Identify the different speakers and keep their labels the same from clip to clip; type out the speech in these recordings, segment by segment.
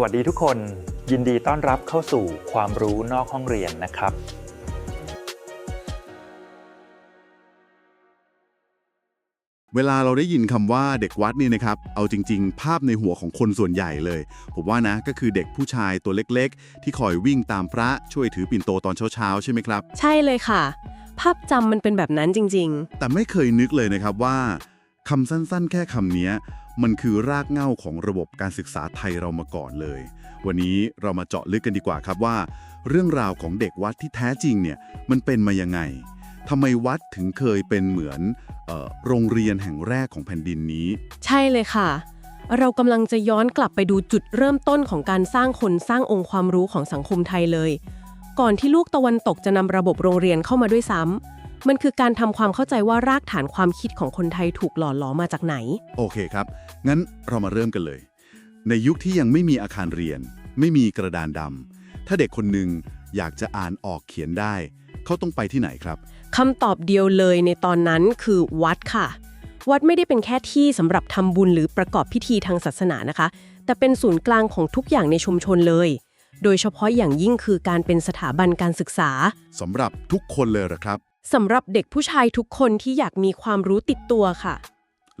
Speaker 1: วัสดีทุกคน ยินดีต้อนรับเข้าสู่ความรู้นอกห้องเรียนนะครับ
Speaker 2: เวลาเราได้ยินคำว่าเด็กวัดนี่นะครับ เอาจริง ๆ ภาพในหัวของคนส่วนใหญ่เลย ผมว่านะก็คือเด็กผู้ชายตัวเล็กๆ ที่คอยวิ่งตามพระช่วยถือปิ่นโตตอนเช้าๆ ใช่ไหมครับ
Speaker 3: ใช่เลยค่ะ ภาพจำมันเป็นแบบนั้นจริง
Speaker 2: แต่ไม่เคยนึกเลยนะครับว่าคำสั้นๆ แค่คำเนี้ย มันคือรากเหง้าของระบบการศึกษาไทยเรามาก่อนเลย วันนี้เรามาเจาะลึกกันดีกว่าครับว่า เรื่องราวของเด็กวัดที่แท้จริงเนี่ยมันเป็นมายังไงทำไมวัดถึงเคยเป็นเหมือนออโรงเรียนแห่งแรกของแผ่นดินนี้
Speaker 3: ใช่เลยค่ะ เรากำลังจะย้อนกลับไปดูจุดเริ่มต้นของการสร้างคนสร้างองค์ความรู้ของสังคมไทยเลย ก่อนที่ลูกตะวันตกจะนำระบบโรงเรียนเข้ามาด้วยซ้ำ มันคือการทำความเข้าใจว่ารากฐานความคิดของคนไทยถูกหล่อหลอมมาจากไหน
Speaker 2: โอเคครับ งั้นเรามาเริ่มกันเลย ในยุคที่ยังไม่มีอาคารเรียน ไม่มีกระดานดำถ้าเด็กคนหนึ่งอยากจะอ่านออกเขียนได้ เขาต้องไปที่ไหนครับ
Speaker 3: คำตอบเดียวเลยในตอนนั้นคือวัดค่ะ วัดไม่ได้เป็นแค่ที่สำหรับทำบุญหรือประกอบพิธีทางศาสนานะคะ แต่เป็นศูนย์กลางของทุกอย่างในชุมชนเลยโดยเฉพาะอย่างยิ่งคือการเป็นสถาบันการศึกษา
Speaker 2: สำหรับทุกคนเลยเหรอครับ
Speaker 3: สำหรับเด็กผู้ชายทุกคนที่อยากมีความรู้ติดตัวค่ะ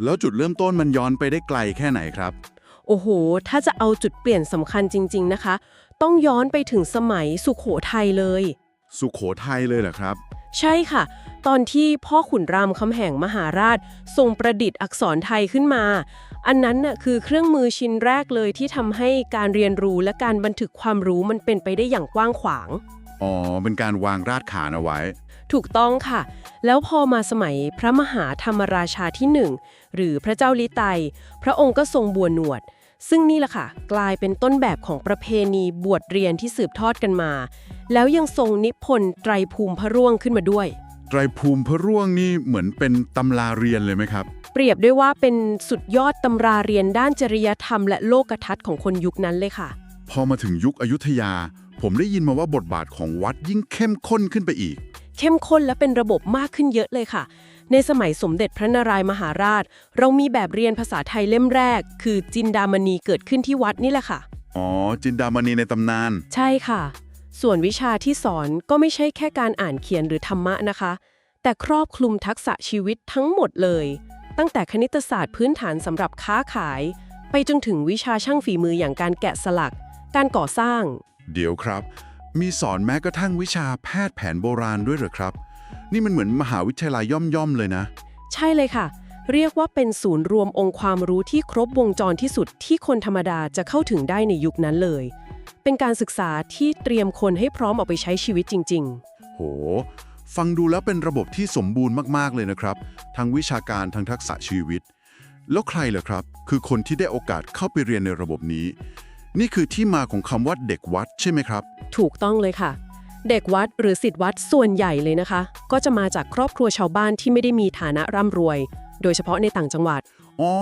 Speaker 2: แล้วจุดเริ่มต้นมันย้อนไปได้ไกลแค่ไหนครับ
Speaker 3: โอ้โห ถ้าจะเอาจุดเปลี่ยนสำคัญจริง ๆ นะคะ ต้องย้อนไปถึงสมัยสุขโขทัยเลย
Speaker 2: สุขโขทัยเลยเหรอครับ
Speaker 3: ใช่ค่ะ ตอนที่พ่อขุนรามคำแหงมหาราช ทรงประดิษฐ์อักษรไทยขึ้นมา อันนั้นน่ะคือเครื่องมือชิ้นแรกเลยที่ทำให้การเรียนรู้และการบันทึกความรู้มันเป็นไปได้อย่างกว้างขวาง
Speaker 2: อ๋อ เป็นการวางรากฐานเอาไว้
Speaker 3: ถูกต้องค่ะ แล้วพอมาสมัยพระมหาธรรมราชาที่หนึ่งหรือพระเจ้าลิไตยพระองค์ก็ทรงบวชหนวด ซึ่งนี่แหละค่ะ กลายเป็นต้นแบบของประเพณีบวชเรียนที่สืบทอดกันมา แล้วยังทรงนิพนธ์ไตรภูมิพระร่วงขึ้นมาด้วย
Speaker 2: ไตรภูมิพระร่วงนี่เหมือนเป็นตำราเรียนเลยไหมครับ
Speaker 3: เปรียบด้วยว่าเป็นสุดยอดตำราเรียนด้านจริยธรรม และโลกทัศน์ของคนยุคนั้นเลยค่ะ
Speaker 2: พอมาถึงยุคอยุธยา ผมได้ยินมาว่าบทบาทของวัดยิ่งเข้มข้นขึ้นไปอีก
Speaker 3: เข้มข้นและเป็นระบบมากขึ้นเยอะเลยค่ะ ในสมัยสมเด็จพระนารายมหาราช เรามีแบบเรียนภาษาไทยเล่มแรก คือจินดามณีเกิดขึ้นที่วัดนี่แหละค่ะ
Speaker 2: อ๋อ จินดามณีในตำนาน
Speaker 3: ใช่ค่ะ ส่วนวิชาที่สอนก็ไม่ใช่แค่การอ่านเขียนหรือธรรมะนะคะ แต่ครอบคลุมทักษะชีวิตทั้งหมดเลย ตั้งแต่คณิตศาสตร์พื้นฐานสำหรับค้าขาย ไปจนถึงวิชาช่างฝีมืออย่างการแกะสลัก การก่อสร้าง
Speaker 2: เดี๋ยวครับ มีสอนแม้กระทั่งวิชาแพทย์แผนโบราณด้วยเหรอครับ นี่มันเหมือนมหาวิทยาลัยย่อมๆเลยนะ
Speaker 3: ใช่เลยค่ะ เรียกว่าเป็นศูนย์รวมองค์ความรู้ที่ครบวงจรที่สุดที่คนธรรมดาจะเข้าถึงได้ในยุคนั้นเลย เป็นการศึกษาที่เตรียมคนให้พร้อมออกไปใช้ชีวิตจริง
Speaker 2: โห ฟังดูแล้วเป็นระบบที่สมบูรณ์มากๆเลยนะครับ ทั้งวิชาการทั้งทักษะชีวิต แล้วใครล่ะครับ คือคนที่ได้โอกาสเข้าไปเรียนในระบบนี้ นี่คือที่มาของคำว่าเด็กวัดใช่ไหมครับ
Speaker 3: ๆถูกต้องเลยค่ะ เด็กวัดหรือสิทธิวัดส่วนใหญ่เลยนะคะ ก็จะมาจากครอบครัวชาวบ้านที่ไม่ได้มีฐานะร่ำรวย โดยเฉพาะในต่างจังหวัด
Speaker 2: อ๋อ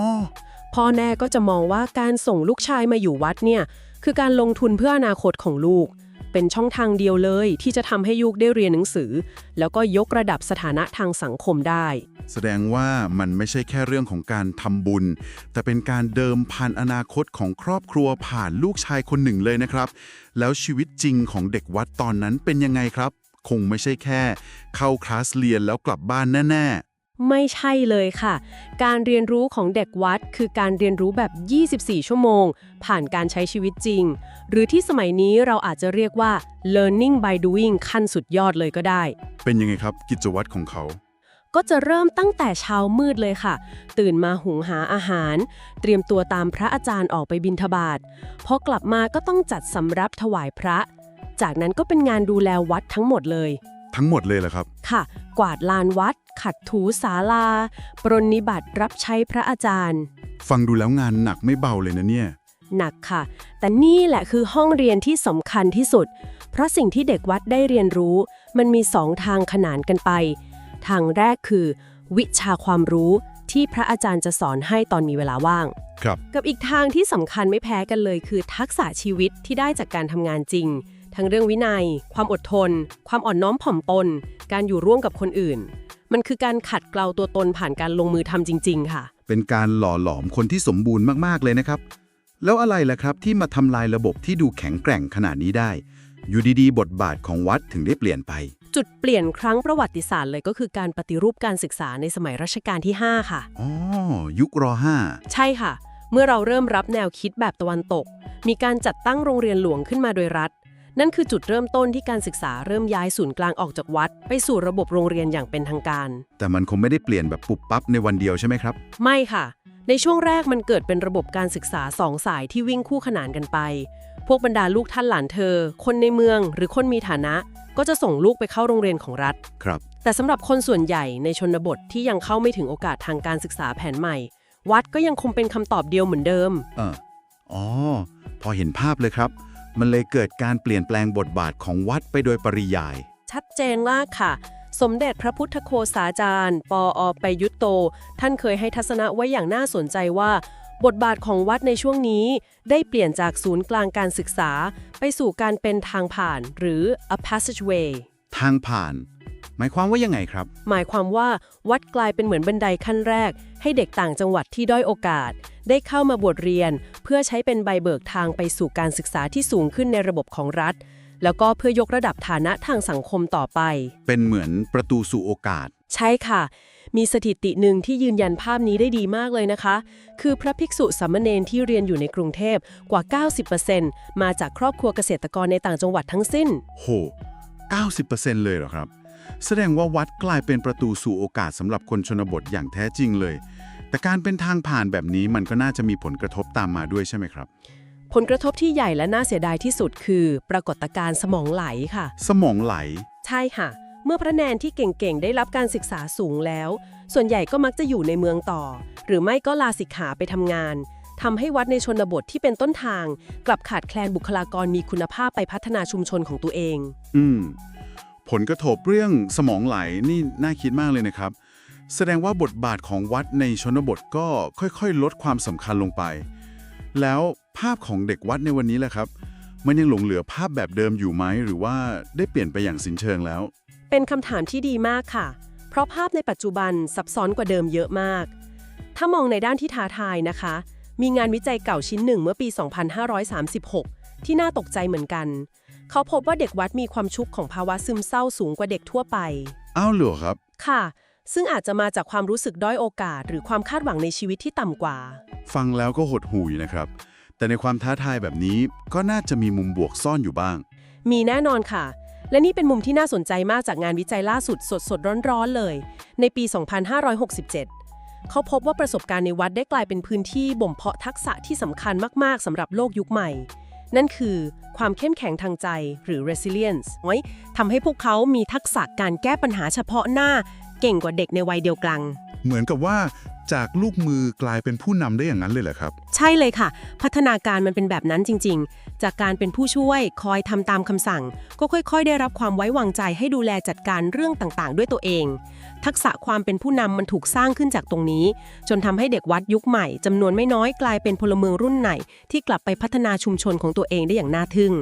Speaker 3: พ่อแน่ก็จะมองว่าการส่งลูกชายมาอยู่วัดเนี่ย คือการลงทุนเพื่ออนาคตของลูก เป็นช่องทางเดียวเลยที่จะทำให้ลูกได้เรียนหนังสือ แล้วก็ยกระดับสถานะทางสังคมได้
Speaker 2: แสดงว่ามันไม่ใช่แค่เรื่องของการทำบุญ แต่เป็นการเดิมพันอนาคตของครอบครัวผ่านลูกชายคนหนึ่งเลยนะครับ แล้วชีวิตจริงของเด็กวัดตอนนั้นเป็นยังไงครับ คงไม่ใช่แค่ เข้าคลาสเรียนแล้วกลับบ้านแน่
Speaker 3: ไม่ใช่เลยค่ะ การเรียนรู้ของเด็กวัด คือการเรียนรู้แบบ 24 ชั่วโมง ผ่านการใช้ชีวิตจริง หรือที่สมัยนี้เราอาจจะเรียกว่า learning by doing ขั้นสุดยอดเลยก็ได้
Speaker 2: ๆเป็นยังไงครับกิจวัตรของเขา
Speaker 3: ก็จะเริ่มตั้งแต่เช้ามืดเลยค่ะ ตื่นมาหุงหาอาหาร เตรียมตัวตามพระอาจารย์ออกไปบิณฑบาตพอกลับมาก็ต้องจัดสำรับถวายพระ จากนั้นก็เป็นงานดูแลวัดทั้งหมดเลย
Speaker 2: ทั้งหมดเลยเหรอครับ
Speaker 3: ค่ะ กวาดลานวัด ขัดถูศาลา ปรนนิบัติรับใช้พระอาจารย์
Speaker 2: ฟังดูแล้วงานหนักไม่เบาเลยนะเนี่ย
Speaker 3: หนักค่ะ แต่นี่แหละคือห้องเรียนที่สำคัญที่สุด เพราะสิ่งที่เด็กวัดได้เรียนรู้ มันมีสองทางขนานกันไป ทางแรกคือ วิชาความรู้ที่พระอาจารย์จะสอนให้ตอนมีเวลาว่าง
Speaker 2: ครับ
Speaker 3: กับอีกทางที่สำคัญไม่แพ้กันเลยคือทักษะชีวิตที่ได้จากการทำงานจริง ทั้งเรื่องวินัย ความอดทน ความอ่อนน้อมถ่อมตน การอยู่ร่วมกับคนอื่น มันคือการขัดเกลาตัวตนผ่านการลงมือทำจริง ๆ ค่ะ
Speaker 2: เป็นการหล่อหลอมคนที่สมบูรณ์มาก ๆ เลยนะครับ แล้วอะไรล่ะครับที่มาทำลายระบบที่ดูแข็งแกร่งขนาดนี้ได้ อยู่ดีๆ บทบาทของวัดถึงได้เปลี่ยนไป
Speaker 3: จุดเปลี่ยนครั้งประวัติศาสตร์เลยก็คือการปฏิรูปการศึกษาในสมัยรัชกาลที่ 5 ค่ะ
Speaker 2: อ๋อ ยุครห้า
Speaker 3: ใช่ค่ะ เมื่อเราเริ่มรับแนวคิดแบบตะวันตก มีการจัดตั้งโรงเรียนหลวงขึ้นมาโดยรัฐ นั่นคือจุดเริ่มต้นที่การศึกษาเริ่มย้ายศูนย์กลางออกจากวัด ไปสู่ระบบโรงเรียนอย่างเป็นทางการ
Speaker 2: แต่มันคงไม่ได้เปลี่ยนแบบปุบปั๊บในวันเดียวใช่ไหมครับ
Speaker 3: ไม่ค่ะ ในช่วงแรกมันเกิดเป็นระบบการศึกษาสองสายที่วิ่งคู่ขนานกันไป พวกบรรดาลูกท่านหลานเธอ คนในเมืองหรือคนมีฐานะ ก็จะส่งลูกไปเข้าโรงเรียนของรัฐ
Speaker 2: ครับ
Speaker 3: แต่สำหรับคนส่วนใหญ่ในชนบทที่ยังเข้าไม่ถึงโอกาสทางการศึกษาแผนใหม่ วัดก็ยังคงเป็นคำตอบเดียวเหมือนเดิม
Speaker 2: เอออ๋อ พอเห็นภาพเลยครับ มันเลยเกิดการเปลี่ยนแปลงบทบาทของวัดไปโดยปริยาย
Speaker 3: ชัดเจนมากค่ะ สมเด็จพระพุทธโฆษาจารย์ ปออไปยุตโต ท่านเคยให้ทัศนะไว้อย่างน่าสนใจว่า บทบาทของวัดในช่วงนี้ได้เปลี่ยนจากศูนย์กลางการศึกษา ไปสู่การเป็นทางผ่านหรือ a passageway
Speaker 2: ทางผ่าน หมายความว่ายังไงครับ
Speaker 3: หมายความว่าวัดกลายเป็นเหมือนบันไดขั้นแรก ให้เด็กต่างจังหวัดที่ด้อยโอกาส ได้เข้ามาบวชเรียน เพื่อใช้เป็นใบเบิกทางไปสู่การศึกษาที่สูงขึ้นในระบบของรัฐ แล้วก็เพื่อยกระดับฐานะทางสังคมต่อไป
Speaker 2: เป็นเหมือนประตูสู่โอกาส
Speaker 3: ใช่ค่ะ มีสถิติหนึ่งที่ยืนยันภาพนี้ได้ดีมากเลยนะคะ คือพระภิกษุสามเณรที่เรียนอยู่ในกรุงเทพกว่า 90%มาจากครอบครัวเกษตรกรในต่างจังหวัดทั้งสิ้น
Speaker 2: โห 90%เลยเหรอครับ แสดงว่าวัดกลายเป็นประตูสู่โอกาสสำหรับคนชนบทอย่างแท้จริงเลย แต่การเป็นทางผ่านแบบนี้มันก็น่าจะมีผลกระทบตามมาด้วยใช่ไหมครับ
Speaker 3: ผลกระทบที่ใหญ่และน่าเสียดายที่สุดคือ ปรากฏการณ์สมองไหลค่ะ
Speaker 2: สมองไหล
Speaker 3: ใช่ค่ะ เมื่อพระแนนที่เก่งๆ ได้รับการศึกษาสูงแล้ว ส่วนใหญ่ก็มักจะอยู่ในเมืองต่อ หรือไม่ก็ลาสิกขาไปทำงานทำให้วัดในชนบทที่เป็นต้นทาง กลับขาดแคลนบุคลากรมีคุณภาพไปพัฒนาชุมชนของตัวเอง
Speaker 2: อืม ผลกระทบเรื่องสมองไหลนี่น่าคิดมากเลยนะครับ แสดงว่าบทบาทของวัดในชนบทก็ค่อยๆ ลดความสำคัญลงไป แล้วภาพของเด็กวัดในวันนี้แหละครับ มันยังหลงเหลือภาพแบบเดิมอยู่ไหมหรือว่าได้เปลี่ยนไปอย่างสิ้นเชิงแล้ว
Speaker 3: เป็นคำถามที่ดีมากค่ะ เพราะภาพในปัจจุบันซับซ้อนกว่าเดิมเยอะมาก ถ้ามองในด้านที่ท้าทายนะคะ มีงานวิจัยเก่าชิ้นหนึ่งเมื่อปี 2536 ที่น่าตกใจเหมือนกัน เขาพบว่าเด็กวัดมีความชุกของภาวะซึมเศร้าสูงกว่าเด็กทั่วไป
Speaker 2: อ้าวเหรอครับ
Speaker 3: ค่ะ ซึ่งอาจจะมาจากความรู้สึกด้อยโอกาส หรือความคาดหวังในชีวิตที่ต่ำกว่า
Speaker 2: ฟังแล้วก็หดหูยนะครับ แต่ในความท้าทายแบบนี้ก็น่าจะมีมุมบวกซ่อนอยู่บ้าง
Speaker 3: มีแน่นอนค่ะ และนี่เป็นมุมที่น่าสนใจมากจากงานวิจัยล่าสุดสดสดๆร้อนๆเลย ในปี 2567 เขาพบว่าประสบการณ์ในวัดได้กลายเป็นพื้นที่บ่มเพาะทักษะที่สำคัญมากๆสำหรับโลกยุคใหม่ นั่นคือความเข้มแข็งทางใจหรือ resilience ไว้ทำให้พวกเขามีทักษะการแก้ปัญหาเฉพาะหน้า เก่งกว่าเด็กในวัยเดียวกัน
Speaker 4: เหมือนกับว่า จากลูกมือกลายเป็นผู้นำได้อย่างนั้นเลยเหรอครับ
Speaker 3: ใช่เลยค่ะ พัฒนาการมันเป็นแบบนั้นจริง ๆ จากการเป็นผู้ช่วยคอยทำตามคำสั่ง ก็ค่อย ๆ ได้รับความไว้วางใจให้ดูแลจัดการเรื่องต่างๆ ด้วยตัวเอง ทักษะความเป็นผู้นำมันถูกสร้างขึ้นจากตรงนี้ จนทำให้เด็กวัดยุคใหม่จำนวนไม่น้อยกลายเป็นพลเมืองรุ่นไหนที่กลับไปพัฒนาชุมชนของตัวเองได้อย่างน่าทึ่ง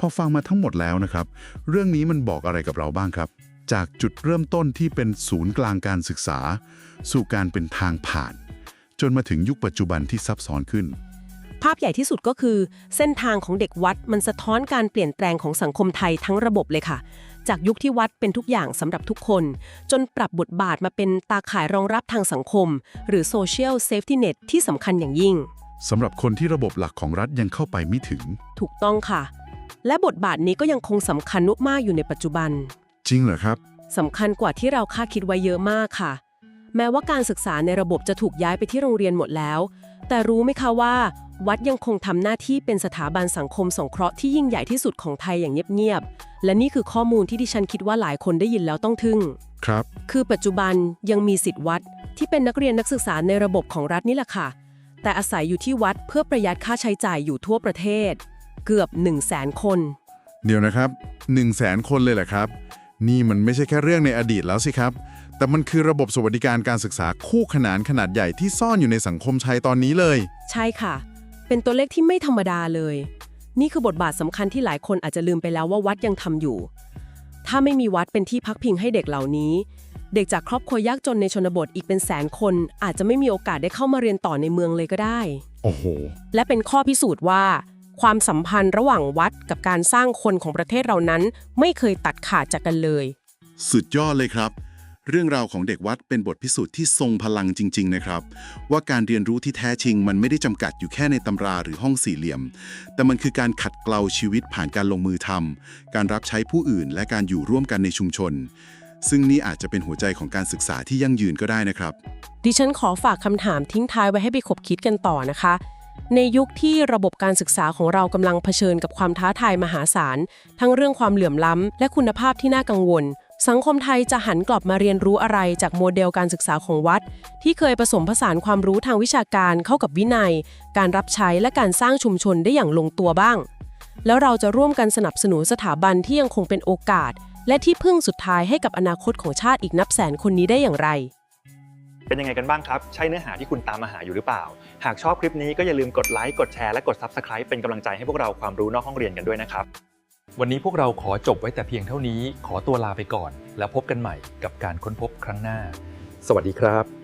Speaker 4: พอฟังมาทั้งหมดแล้วนะครับ เรื่องนี้มันบอกอะไรกับเราบ้างครับ จากจุดเริ่มต้นที่เป็นศูนย์กลางการศึกษา สู่การเป็นทางผ่าน จนมาถึงยุคปัจจุบันที่ซับซ้อนขึ้น
Speaker 3: ภาพใหญ่ที่สุดก็คือ เส้นทางของเด็กวัดมันสะท้อนการเปลี่ยนแปลงของสังคมไทยทั้งระบบเลยค่ะ จากยุคที่วัดเป็นทุกอย่างสำหรับทุกคน จนปรับบทบาทมาเป็นตาข่ายรองรับทางสังคม หรือ Social Safety Net ที่สำคัญอย่างยิ่ง
Speaker 4: สำหรับคนที่ระบบหลักของรัฐยังเข้าไปไม่ถึง
Speaker 3: ถูกต้องค่ะ และบทบาทนี้ก็ยังคงสำคัญมากๆอยู่ในปัจจุบัน
Speaker 4: จริงเหรอครับ
Speaker 3: สำคัญกว่าที่เราคาดคิดไว้เยอะมากค่ะ แม้ว่าการศึกษาในระบบจะถูกย้ายไปที่โรงเรียนหมดแล้ว แต่รู้ไหมคะว่า วัดยังคงทำหน้าที่เป็นสถาบันสังคมสงเคราะห์ที่ยิ่งใหญ่ที่สุดของไทยอย่างเงียบๆ และนี่คือข้อมูลที่ดิฉันคิดว่าหลายคนได้ยินแล้วต้องทึ่ง
Speaker 4: ครับ
Speaker 3: คือปัจจุบันยังมีสิทธิ์วัดที่เป็นนักเรียนนักศึกษาในระบบของรัฐนี่แหละค่ะ แต่อาศัยอยู่ที่วัดเพื่อประหยัดค่าใช้จ่ายอยู่ทั่วประเทศ เกือบ 1 0 0 0 0แสนคน
Speaker 4: เดี๋ยวนะครับ 1 0 0 0 0แสนคนเลยเหรอครับ นี่มันไม่ใช่แค่เรื่องในอดีตแล้วสิครับ แต่มันคือระบบสวัสดิการการศึกษาคู่ขนานขนาดใหญ่ที่ซ่อนอยู่ในสังคมไทยตอนนี้เลย
Speaker 3: ใช่ค่ะ เป็นตัวเลขที่ไม่ธรรมดาเลย นี่คือบทบาทสำคัญที่หลายคนอาจจะลืมไปแล้วว่าวัดยังทำอยู่ ถ้าไม่มีวัดเป็นที่พักพิงให้เด็กเหล่านี้ เด็กจากครอบครัวยากจนในชนบทอีกเป็นแสนคน อาจจะไม่มีโอกาสได้เข้ามาเรียนต่อในเมืองเลยก็ได้
Speaker 4: โอ้โห
Speaker 3: และเป็นข้อพิสูจน์ว่า ความสัมพันธ์ระหว่างวัดกับการสร้างคนของประเทศเรานั้น ไม่เคยตัดขาดจากกันเลย
Speaker 2: สุดยอดเลยครับ เรื่องราวของเด็กวัดเป็นบทพิสูจน์ที่ทรงพลังจริง ๆ นะครับ ว่าการเรียนรู้ที่แท้จริง มันไม่ได้จำกัดอยู่แค่ในตำราหรือห้องสี่เหลี่ยม แต่มันคือการขัดเกลาชีวิตผ่านการลงมือทำการรับใช้ผู้อื่น และการอยู่ร่วมกันในชุมชน ซึ่งนี่อาจจะเป็นหัวใจของการศึกษาที่ยั่งยืนก็ได้นะครับ
Speaker 3: ดิฉันขอฝากคำถามทิ้งท้ายไว้ให้ไปขบคิดกันต่อนะคะ ในยุคที่ระบบการศึกษาของเรากำลังเผชิญกับความท้าทายมหาศาล ทั้งเรื่องความเหลื่อมล้ำ และคุณภาพที่น่ากังวล สังคมไทยจะหันกลับมาเรียนรู้อะไรจากโมเดลการศึกษาของวัด ที่เคยผสมผสานความรู้ทางวิชาการเข้ากับวินัย การรับใช้และการสร้างชุมชนได้อย่างลงตัวบ้าง แล้วเราจะร่วมกันสนับสนุนสถาบันที่ยังคงเป็นโอกาส และที่พึ่งสุดท้ายให้กับอนาคตของชาติอีกนับแสนคนนี้ได้อย่างไร
Speaker 1: เป็นยังไงกันบ้างครับ ใช่เนื้อหาที่คุณตามมาหาอยู่หรือเปล่า หากชอบคลิปนี้ก็อย่าลืมกดไลค์กดแชร์และกด Subscribe เป็นกำลังใจให้พวกเราความรู้นอกห้องเรียนกันด้วยนะครับ
Speaker 5: วันนี้พวกเราขอจบไว้แต่เพียงเท่านี้ ขอตัวลาไปก่อน แล้วพบกันใหม่กับการค้นพบครั้งหน้า
Speaker 1: สวัสดีครับ